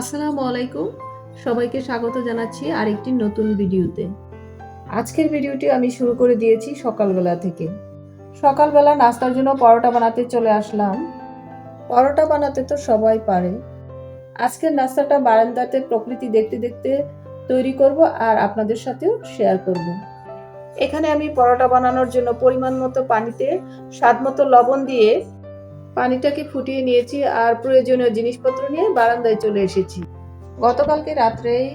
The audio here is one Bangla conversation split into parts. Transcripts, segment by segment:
আসসালামু আলাইকুম। সবাইকে স্বাগত জানাচ্ছি আরেকটি নতুন ভিডিওতে। আজকের ভিডিওটি আমি শুরু করে দিয়েছি সকালবেলা থেকে। সকালবেলা নাস্তার জন্য পরোটা বানাতে চলে আসলাম। পরোটা বানাতে তো সবাই পারে। আজকের নাস্তাটা বারান্দাতে প্রকৃতি দেখতে দেখতে তৈরি করব আর আপনাদের সাথেও শেয়ার করব। এখানে আমি পরোটা বানানোর জন্য পরিমাণ মতো পানিতে, স্বাদ মতো লবণ দিয়ে পানিটাকে ফুটিয়ে নিয়েছি আর প্রয়োজনীয় জিনিসপত্র নিয়ে বারান্দায় চলে এসেছি। গতকালকে রাত্রেই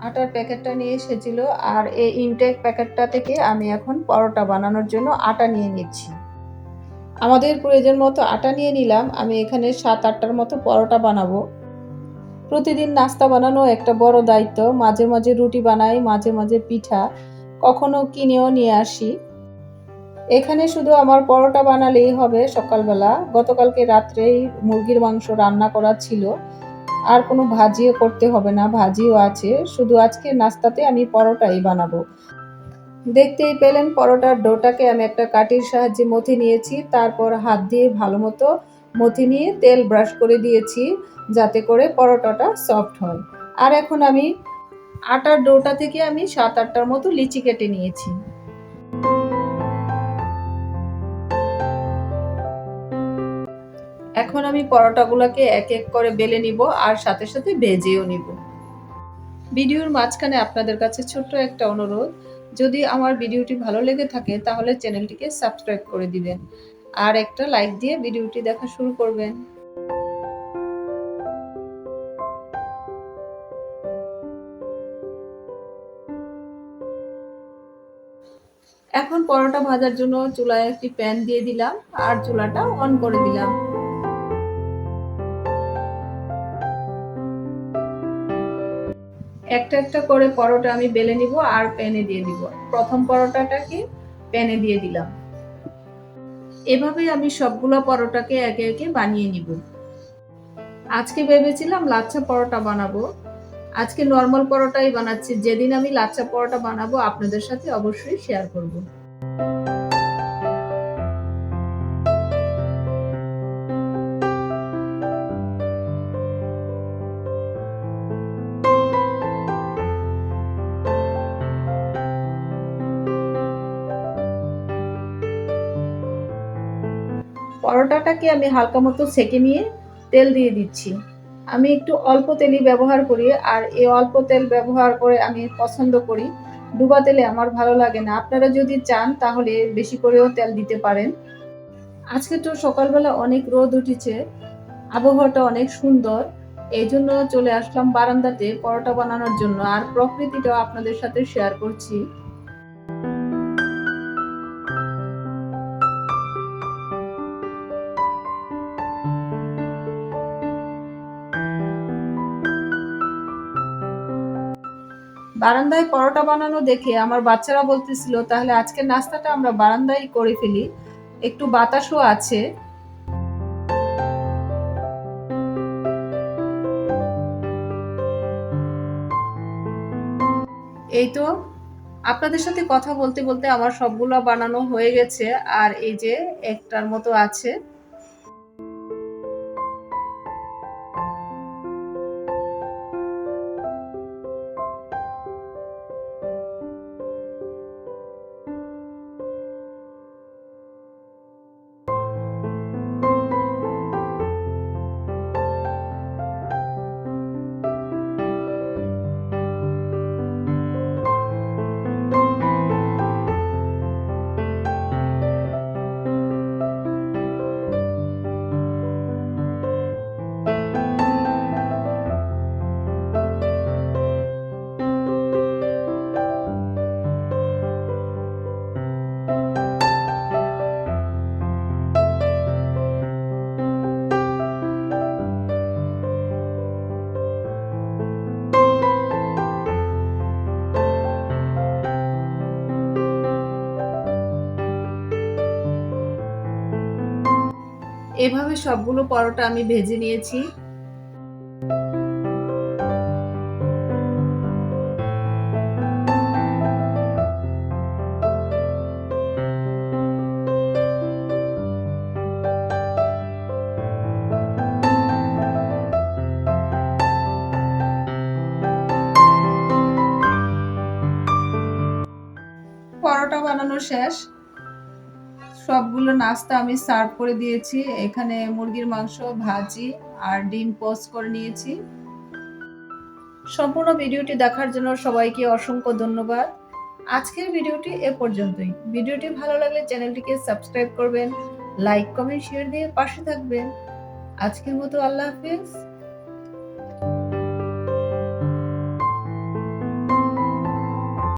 আটার প্যাকেটটা নিয়ে এসেছিল আর এই ইনটেক প্যাকেটটা থেকে আমি এখন পরোটা বানানোর জন্য আটা নিয়ে নিচ্ছি। আমাদের প্রয়োজন মতো আটা নিয়ে নিলাম, আমি এখানে সাত আটটার মতো পরোটা বানাবো। প্রতিদিন নাস্তা বানানো একটা বড় দায়িত্ব, মাঝে মাঝে রুটি বানাই, মাঝে মাঝে পিঠা, কখনো কিনেও নিয়ে আসি। এখানে শুধু আমার পরোটা বানালেই হবে সকালবেলা। গতকালকে রাত্রেই মুরগির মাংস রান্না করা ছিল। আর কোনো ভাজিও করতে হবে না, ভাজিও আছে। শুধু আজকে নাস্তাতে আমি পরোটাই বানাবো। দেখতেই পেলেন পরোটার ডোটাকে আমি একটা কাঠির সাহায্যে মথে নিয়েছি। তারপর হাত দিয়ে ভালো মতো মথে নিয়ে তেল ব্রাশ করে দিয়েছি যাতে করে পরোটাটা সফট হয়। আর এখন আমি আটার ডোটা থেকে আমি সাত আটটার মতো লিচি কেটে নিয়েছি। এখন আমি পরোটাগুলোকে এক এক করে বেলে নিব আর সাথে সাথে ভেজেও নিব। ভিডিওর মাঝখানে আপনাদের কাছে ছোট্ট একটা অনুরোধ, যদি আমার ভিডিওটি ভালো লেগে থাকে তাহলে চ্যানেলটিকে সাবস্ক্রাইব করে দিবেন আর একটা লাইক দিয়ে ভিডিওটি দেখা শুরু করবেন। এখন পরোটা ভাজার জন্য চুলায় একটি প্যান দিয়ে দিলাম আর চুলাটা অন করে দিলাম। একটা একটা করে পরোটা আমি বেলে নিব আর প্যানে দিয়ে দিব। প্রথম পরোটাটাকে প্যানে দিয়ে দিলাম। এভাবে আমি সবগুলো পরোটাকে একে একে বানিয়ে নিব। আজকে ভেবেছিলাম লাচ্ছা পরোটা বানাবো। আজকে নর্মাল পরোটাই বানাচ্ছি। যেদিন আমি লাচ্ছা পরোটা বানাবো, আপনাদের সাথে অবশ্যই শেয়ার করব। পরোটাটাকে আমি হালকা মতো সেকে নিয়ে তেল দিয়ে দিচ্ছি। আমি একটু অল্প তেলই ব্যবহার করি আর এই অল্প তেল ব্যবহার করে আমি পছন্দ করি। ডুবা তেলে আমার ভালো লাগে না। আপনারা যদি চান তাহলে বেশি করেও তেল দিতে পারেন। আজকে তো সকালবেলা অনেক রোদ উঠেছে, আবহাওয়াটা অনেক সুন্দর, এই জন্য চলে আসলাম বারান্দাতে পরোটা বানানোর জন্য। আর প্রকৃতিটাও আপনাদের সাথে শেয়ার করছি। বারান্দায় পরোটা বানানো দেখে আমার বাচ্চারা বলতেছিল, তাহলে আজকের নাস্তাটা আমরা বারান্দায় করে ফেলি। একটু বাতাসও আছে। এই তো, আপনাদের সাথে কথা বলতে বলতে আমার সবগুলো বানানো হয়ে গেছে, আর এই যে একটার মতো আছে। এভাবে সবগুলো পরোটা আমি ভেজে নিয়েছি। পরোটা বানানো শেষ। সবগুলো নাস্তা আমি সার্ভ করে দিয়েছি। এখানে মুরগির মাংস, ভাজি আর ডিম পোস্ট করে নিয়েছি। সম্পূর্ণ ভিডিওটি দেখার জন্য সবাইকে অসংখ্য ধন্যবাদ। আজকের ভিডিওটি এ পর্যন্তই। ভিডিওটি ভালো লাগলে চ্যানেলটিকে সাবস্ক্রাইব করবেন, লাইক, কমেন্ট, শেয়ার দিয়ে পাশে থাকবেন। আজকের মতো আল্লাহ হাফিজ।